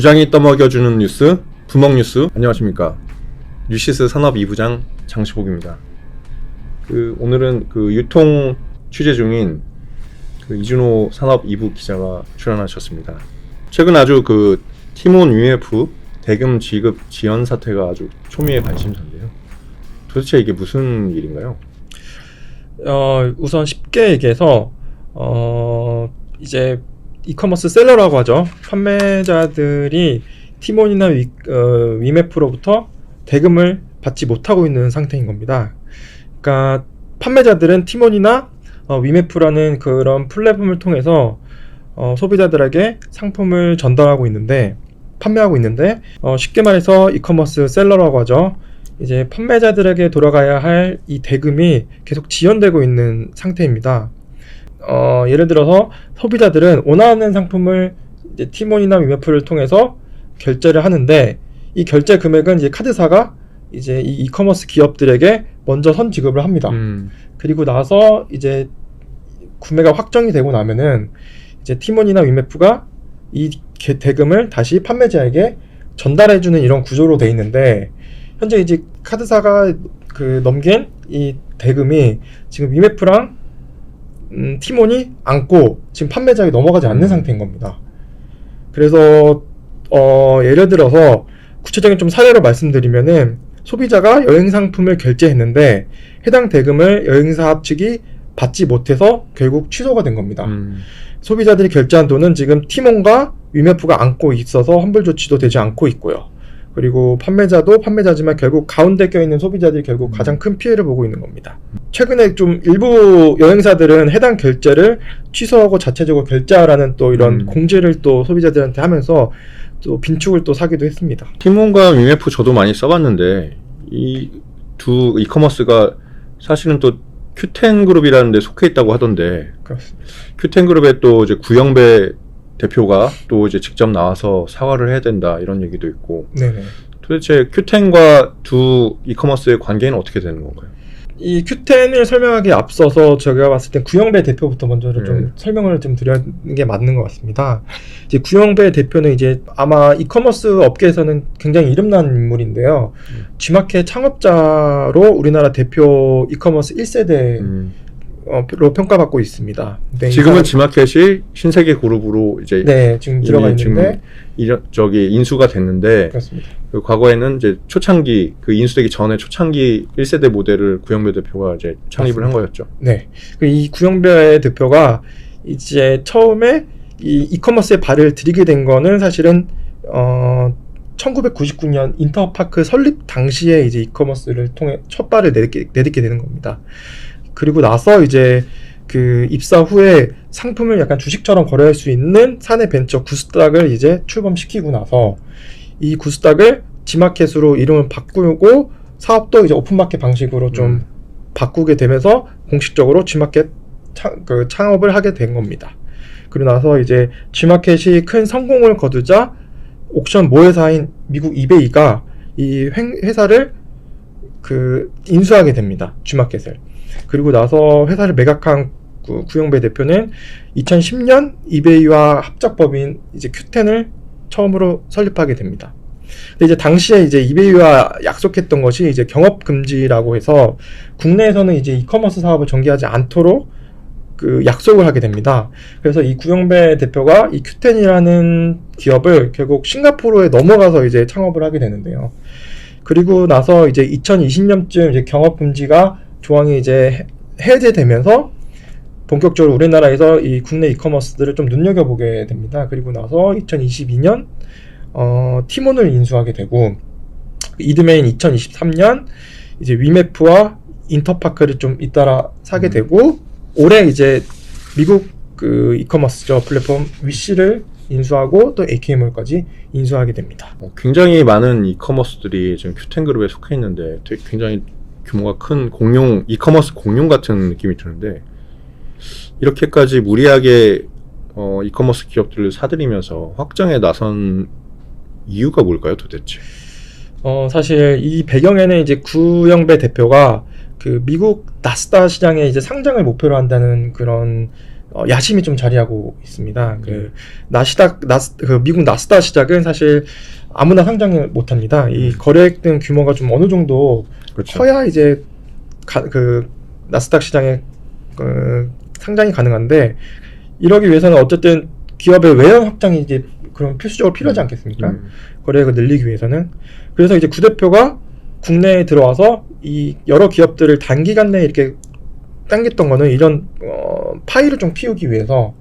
부장이 떠먹여주는 뉴스 부먹 뉴스 안녕하십니까 뉴시스 산업 2부장 장시복입니다. 그 오늘은 그 유통 취재 중인 그 이준호 산업 2부 기자가 출연하셨습니다. 최근 아주 그 티몬 UF 대금 지급 지연 사태가 아주 초미의 관심사인데요. 도대체 이게 무슨 일인가요? 어, 우선 쉽게 얘기해서 어, 이제 이커머스 셀러라고 하죠. 판매자들이 티몬이나 위, 어, 위메프로부터 대금을 받지 못하고 있는 상태인 겁니다. 그러니까 판매자들은 티몬이나 어, 위메프라는 그런 플랫폼을 통해서 어, 소비자들에게 상품을 전달하고 있는데 판매하고 있는데 어, 쉽게 말해서 이커머스 셀러라고 하죠. 이제 판매자들에게 돌아가야 할 이 대금이 계속 지연되고 있는 상태입니다. 어, 예를 들어서 소비자들은 원하는 상품을 이제 티몬이나 위메프를 통해서 결제를 하는데 이 결제 금액은 이제 카드사가 이제 이 이커머스 기업들에게 먼저 선 지급을 합니다. 음, 그리고 나서 이제 구매가 확정이 되고 나면은 이제 티몬이나 위메프가 이 개- 대금을 다시 판매자에게 전달해주는 이런 구조로 돼 있는데 현재 이제 카드사가 그 넘긴 이 대금이 지금 위메프랑 음, 티몬이 안고 지금 판매자에게 넘어가지 않는 음. 상태인 겁니다. 그래서 어, 예를 들어서 구체적인 좀 사례로 말씀드리면은 소비자가 여행 상품을 결제했는데 해당 대금을 여행사 측이 받지 못해서 결국 취소가 된 겁니다. 음, 소비자들이 결제한 돈은 지금 티몬과 위메프가 안고 있어서 환불 조치도 되지 않고 있고요. 그리고 판매자도 판매자지만 결국 가운데 껴있는 소비자들이 결국 가장 큰 피해를 보고 있는 겁니다. 최근에 좀 일부 여행사들은 해당 결제를 취소하고 자체적으로 결제하라는 또 이런 음. 공지를 또 소비자들한테 하면서 또 빈축을 또 사기도 했습니다. 티몬과 위메프 저도 많이 써봤는데 이 두 이커머스가 사실은 또 큐텐 그룹이라는 데 속해 있다고 하던데 그렇습니다. 큐텐 그룹의 또 이제 구영배 대표가 또 이제 직접 나와서 사과를 해야 된다 이런 얘기도 있고 네네. 도대체 큐텐과 두 이커머스의 관계는 어떻게 되는 건가요? 이 Q10을 설명하기에 앞서서 제가 봤을 때 구영배 대표부터 먼저 네. 좀 설명을 좀 드리는 게 맞는 것 같습니다. 이제 구영배 대표는 이제 아마 이커머스 업계에서는 굉장히 이름난 인물인데요. 음. G마켓 창업자로 우리나라 대표 이커머스 1세대 로 음, 평가받고 있습니다. 네, 이 지금은 지마켓이 신세계 그룹으로 이제 네 지금 들어가 지금 있는데 이런 저기 인수가 됐는데. 그 과거에는 이제 초창기 그 인수되기 전에 초창기 1세대 모델을 구영배 대표가 이제 창립을 한 거였죠. 네. 그이 구영배 대표가 이제 처음에 이 이커머스에 발을 들이게 된 거는 사실은 어 1999년 인터파크 설립 당시에 이제 이커머스를 통해 첫 발을 내딛게, 내딛게 되는 겁니다. 그리고 나서 이제 그 입사 후에 상품을 약간 주식처럼 거래할 수 있는 사내 벤처 구스닥을 이제 출범시키고 나서 이 구스닥을 지마켓으로 이름을 바꾸고 사업도 이제 오픈마켓 방식으로 좀 음. 바꾸게 되면서 공식적으로 G마켓 창, 그 창업을 하게 된 겁니다. 그리고 나서 이제 G마켓이 큰 성공을 거두자 옥션 모회사인 미국 이베이가 이 횡- 회사를 그 인수하게 됩니다. G마켓을. 그리고 나서 회사를 매각한 구- 구영배 대표는 2010년 이베이와 합작법인 이제 Q10을 처음으로 설립하게 됩니다. 근데 이제 당시에 이제 이베이와 약속했던 것이 이제 경업 금지라고 해서 국내에서는 이제 이커머스 사업을 전개하지 않도록 그 약속을 하게 됩니다. 그래서 이 구영배 대표가 이 큐텐이라는 기업을 결국 싱가포르에 넘어가서 이제 창업을 하게 되는데요. 그리고 나서 이제 2020년쯤 이제 경업 금지가 조항이 이제 해- 해제되면서 본격적으로 우리나라에서 이 국내 이커머스들을 좀 눈여겨보게 됩니다. 그리고 나서 2022년 어, 티몬을 인수하게 되고 이듬해인 2023년 이제 위메프와 인터파크를 좀 잇따라 사게 음. 되고 올해 이제 미국 그 이커머스죠 플랫폼 위시를 인수하고 또 AK몰까지 인수하게 됩니다. 어, 굉장히 많은 이커머스들이 지금 큐텐 그룹에 속해 있는데 되게 굉장히 규모가 큰 공룡 이커머스 공룡 같은 느낌이 드는데 이렇게까지 무리하게 어, 이커머스 기업들을 사들이면서 확장에 나선 이유가 뭘까요, 도대체? 어 사실 이 배경에는 이제 구영배 대표가 그 미국 나스다 시장에 이제 상장을 목표로 한다는 그런 어, 야심이 좀 자리하고 있습니다. 그 나시닥 나스 그 미국 나스닥 시작은 사실 아무나 상장을 못 합니다. 이 거래액 등 규모가 좀 어느 정도 그렇죠. 커야 이제 가, 그 나스닥 시장에 그 상장이 가능한데 이러기 위해서는 어쨌든 기업의 외형 확장이 이제 그런 필수적으로 필요하지 않겠습니까? 음. 거래액을 늘리기 위해서는 그래서 이제 구 대표가 국내에 들어와서 이 여러 기업들을 단기간 내에 이렇게 당겼던 거는 이런 어, 파이를 좀 키우기 위해서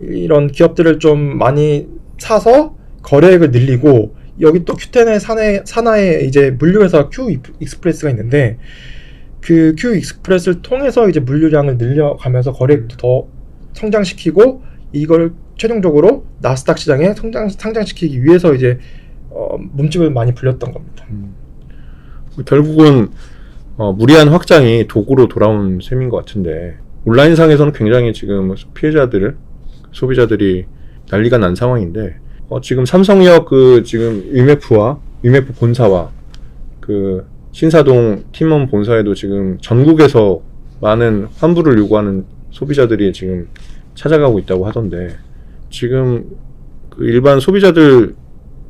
이런 기업들을 좀 많이 사서 거래액을 늘리고 여기 또 Q10의 산에 산하에 이제 물류회사 Q 익스프레스가 있는데 그 Q 익스프레스를 통해서 이제 물류량을 늘려가면서 거래액도 더 성장시키고 이걸 최종적으로 나스닥 시장에 성장 상장시키기 위해서 이제 어, 몸집을 많이 불렸던 겁니다. 음. 결국은 어, 무리한 확장이 도구로 돌아온 셈인 것 같은데 온라인상에서는 굉장히 지금 피해자들 소비자들이 난리가 난 상황인데 어, 지금 삼성역 그 지금 위메프와 위메프 본사와 그 신사동 팀원 본사에도 지금 전국에서 많은 환불을 요구하는 소비자들이 지금 찾아가고 있다고 하던데 지금 그 일반 소비자들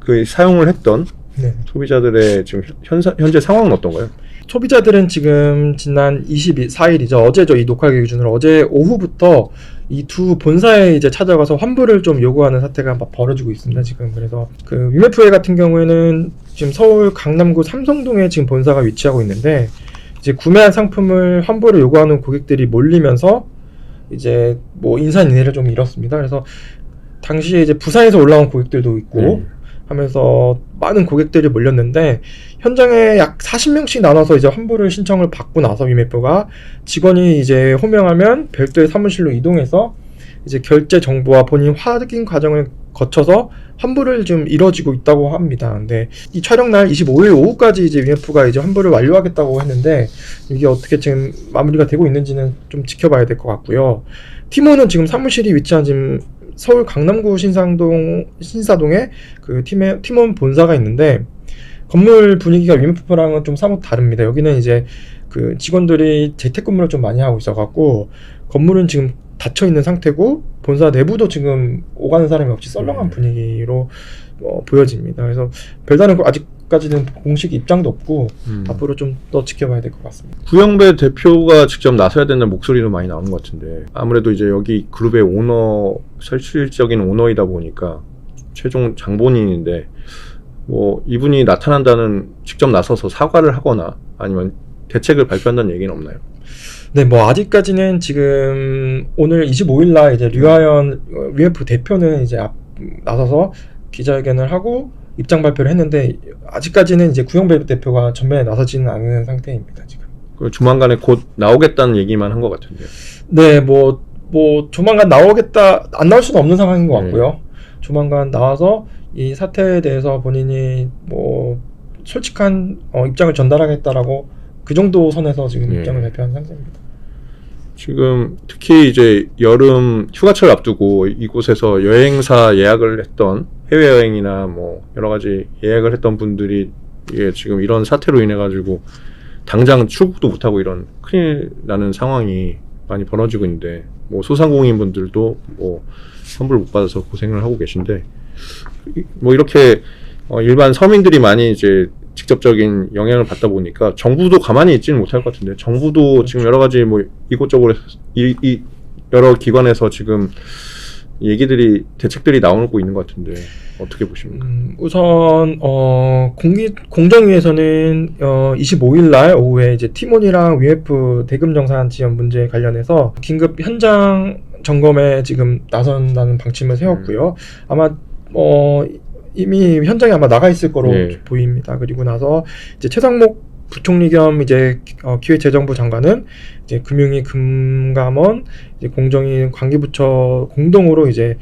그 사용을 했던 네. 소비자들의 지금 현사, 현재 상황은 어떤가요? 소비자들은 지금 지난 24일이죠. 어제죠. 이 녹화 기준으로 어제 오후부터 이 두 본사에 이제 찾아가서 환불을 좀 요구하는 사태가 막 벌어지고 있습니다. 지금 그래서 그 위메프웨 같은 경우에는 지금 서울 강남구 삼성동에 지금 본사가 위치하고 있는데 이제 구매한 상품을 환불을 요구하는 고객들이 몰리면서 이제 뭐 인산인해를 좀 잃었습니다. 그래서 당시에 이제 부산에서 올라온 고객들도 있고 네. 하면서 많은 고객들이 몰렸는데 현장에 약 40명씩 나눠서 이제 환불을 신청을 받고 나서 위메프가 직원이 이제 호명하면 별도의 사무실로 이동해서 이제 결제 정보와 본인 확인 과정을 거쳐서 환불을 좀 이뤄지고 있다고 합니다. 근데 이 촬영 날 25일 오후까지 이제 위메프가 이제 환불을 완료하겠다고 했는데 이게 어떻게 지금 마무리가 되고 있는지는 좀 지켜봐야 될 것 같고요. 티모는 지금 사무실이 위치한 지금 서울 강남구 신상동 신사동에 그 팀의 팀원 본사가 있는데 건물 분위기가 위메프랑은 좀 사뭇 다릅니다. 여기는 이제 그 직원들이 재택근무를 좀 많이 하고 있어갖고 건물은 지금 닫혀 있는 상태고 본사 내부도 지금 오가는 사람이 없이 썰렁한 네. 분위기로 어, 보여집니다. 그래서 별다른 거 아직까지는 공식 입장도 없고 음. 앞으로 좀 더 지켜봐야 될 것 같습니다. 구영배 대표가 직접 나서야 된다는 목소리도 많이 나오는 것 같은데 아무래도 이제 여기 그룹의 오너 실질적인 오너이다 보니까 최종 장본인인데 뭐 이분이 나타난다는 직접 나서서 사과를 하거나 아니면 대책을 발표한다는 얘기는 없나요? 네, 뭐 아직까지는 지금 오늘 25일 날 이제 류하연 어, 위에프 대표는 이제 앞 나서서 기자회견을 하고 입장 발표를 했는데 아직까지는 이제 구영배 대표가 전면에 나서지는 않은 상태입니다, 지금. 그 조만간에 곧 나오겠다는 얘기만 한 것 같은데 네, 뭐, 뭐, 조만간 나오겠다, 안 나올 수는 없는 상황인 것 네. 같고요. 조만간 나와서 이 사태에 대해서 본인이 뭐, 솔직한 어, 입장을 전달하겠다라고 그 정도 선에서 지금 네. 입장을 발표한 상태입니다. 지금 특히 이제 여름 휴가철 앞두고 이곳에서 여행사 예약을 했던 해외여행이나 뭐 여러 가지 예약을 했던 분들이 이게 지금 이런 사태로 인해 가지고 당장 출국도 못하고 이런 큰일 나는 상황이 많이 벌어지고 있는데 뭐 소상공인 분들도 뭐 환불 못 받아서 고생을 하고 계신데 이- 뭐 이렇게 어 일반 서민들이 많이 이제 직접적인 영향을 받다 보니까 정부도 가만히 있지는 못할 것 같은데 정부도 지금 여러 가지 뭐 이곳저곳 이, 이 여러 기관에서 지금 얘기들이 대책들이 나오고 있는 것 같은데 어떻게 보십니까? 음, 우선 어, 공기 공정위에서는 어, 25일 날 오후에 이제 티몬이랑 위에프 대금 정산 지원 문제 관련해서 긴급 현장 점검에 지금 나선다는 방침을 세웠고요. 아마 어, 이미 현장에 아마 나가 있을 거로 네. 보입니다. 그리고 나서 이제 최상목 부총리 겸 이제 어, 기획재정부 장관은 이제 금융위 금감원 이제 공정위 관계부처 공동으로 이제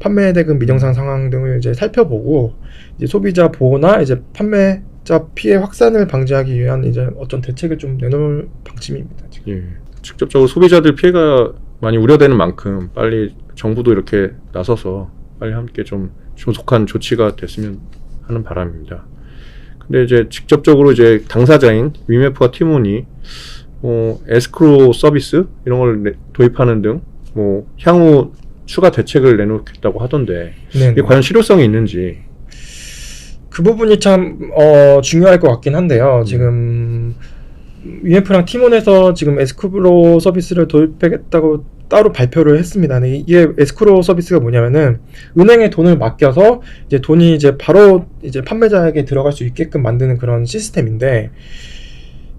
판매 대금 미정상 상황 등을 이제 살펴보고 이제 소비자 보호나 이제 판매자 피해 확산을 방지하기 위한 이제 어떤 대책을 좀 내놓을 방침입니다. 지금. 예. 직접적으로 소비자들 피해가 많이 우려되는 만큼 빨리 정부도 이렇게 나서서 빨리 함께 좀 조속한 조치가 됐으면 하는 바람입니다. 근데 이제 직접적으로 이제 당사자인 위메프와 티몬이 어, 에스크로 서비스 이런 걸 내- 도입하는 등 뭐 향후 추가 대책을 내놓겠다고 하던데 네. 이게 과연 실효성이 있는지 그 부분이 참 어, 중요할 것 같긴 한데요. 음. 지금 UMF랑 티몬에서 지금 에스크로 서비스를 도입하겠다고 따로 발표를 했습니다. 이게 에스크로 서비스가 뭐냐면은 은행에 돈을 맡겨서 이제 돈이 이제 바로 이제 판매자에게 들어갈 수 있게끔 만드는 그런 시스템인데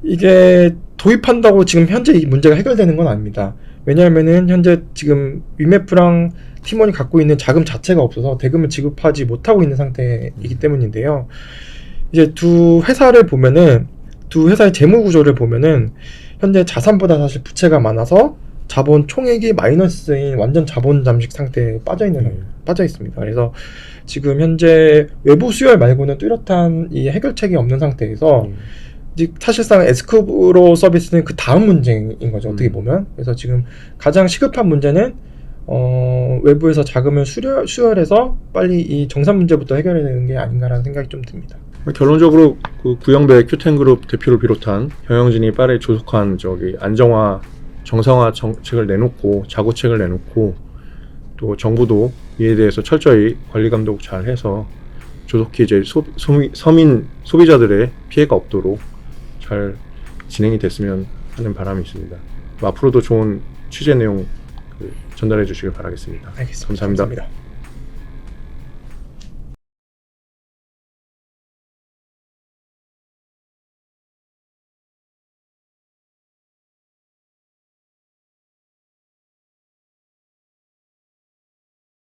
이게 도입한다고 지금 현재 이 문제가 해결되는 건 아닙니다. 왜냐하면은 현재 지금 위메프랑 티몬이 갖고 있는 자금 자체가 없어서 대금을 지급하지 못하고 있는 상태이기 때문인데요. 이제 두 회사를 보면은 두 회사의 재무 구조를 보면은 현재 자산보다 사실 부채가 많아서 자본 총액이 마이너스인 완전 자본 잠식 상태에 빠져 있는 음. 빠져 있습니다. 그래서 지금 현재 외부 수혈 말고는 뚜렷한 이 해결책이 없는 상태에서 음. 이제 사실상 에스크로 서비스는 그 다음 문제인 거죠. 어떻게 음. 보면. 그래서 지금 가장 시급한 문제는 어, 외부에서 자금을 수혈, 수혈해서 빨리 이 정산 문제부터 해결해야 되는 게 아닌가라는 생각이 좀 듭니다. 결론적으로 그 구영배 큐텐그룹 대표를 비롯한 경영진이 빠르게 조속한 저기 안정화 정상화 정책을 내놓고 자구책을 내놓고 또 정부도 이에 대해서 철저히 관리 감독 잘 해서 조속히 이제 소, 소미, 서민 소비자들의 피해가 없도록 잘 진행이 됐으면 하는 바람이 있습니다. 앞으로도 좋은 취재 내용 그 전달해 주시길 바라겠습니다. 알겠습니다. 감사합니다. 감사합니다.